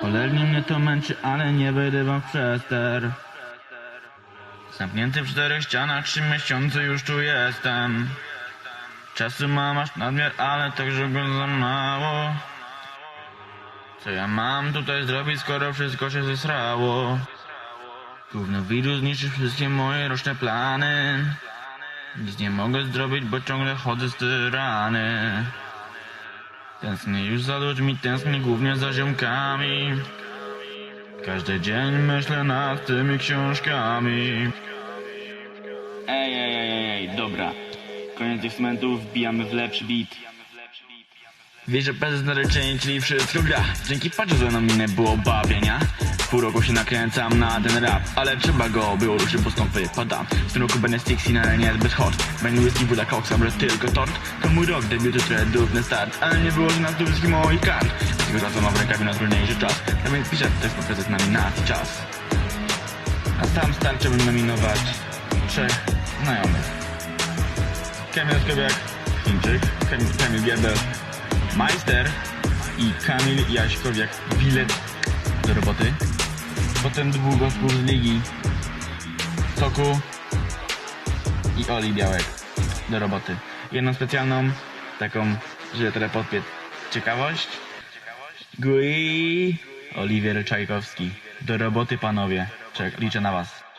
Cholernie mnie to męczy, ale nie wejdę wam przester. Zamknięty w czterech ścianach, trzy miesiące już tu jestem. Czasu mam aż nadmiar, ale także go za mało. Co ja mam tutaj zrobić, skoro wszystko się zesrało? Gówno wirus niszczy wszystkie moje roczne plany. Nic nie mogę zrobić, bo ciągle chodzę z tyrany. Tęsknię już za ludźmi, tęsknię głównie za ziomkami. Każdy dzień myślę nad tymi książkami. Ej, ej, ej, ej, dobra. Koniec tych cementów, wbijamy w lepszy beat. Wiesz, że prezes nareczenie, czyli wszystko gra Dzięki patrzu za na minę było bawienia Pół roku się nakręcam na ten rap Ale trzeba go było ruszyć, bo stąd wypadam W tym roku będę sticksy, ale nie zbyt hot. Będę whisky, buda koksa, tylko tort. To mój rok debiutu, trendówny start Ale nie było na tu wszystkich moich kart. Tego za co mam w rękawie na trudniejszy czas. A więc piszę też po prezes na mi na czas. A sam starczy bym nominować Trzech znajomych. Kamil Skobiak, Chińczyk, Kamil, Kamil Gebel, Majster i Kamil Jaśkowiak, bilet do roboty. Potem dwóch gospów z ligi, Soku i Oli Białek do roboty. Jedną specjalną, taką, że teraz podpię ciekawość. Gui, Oliwier Czajkowski. Do roboty panowie. Czek, liczę na was.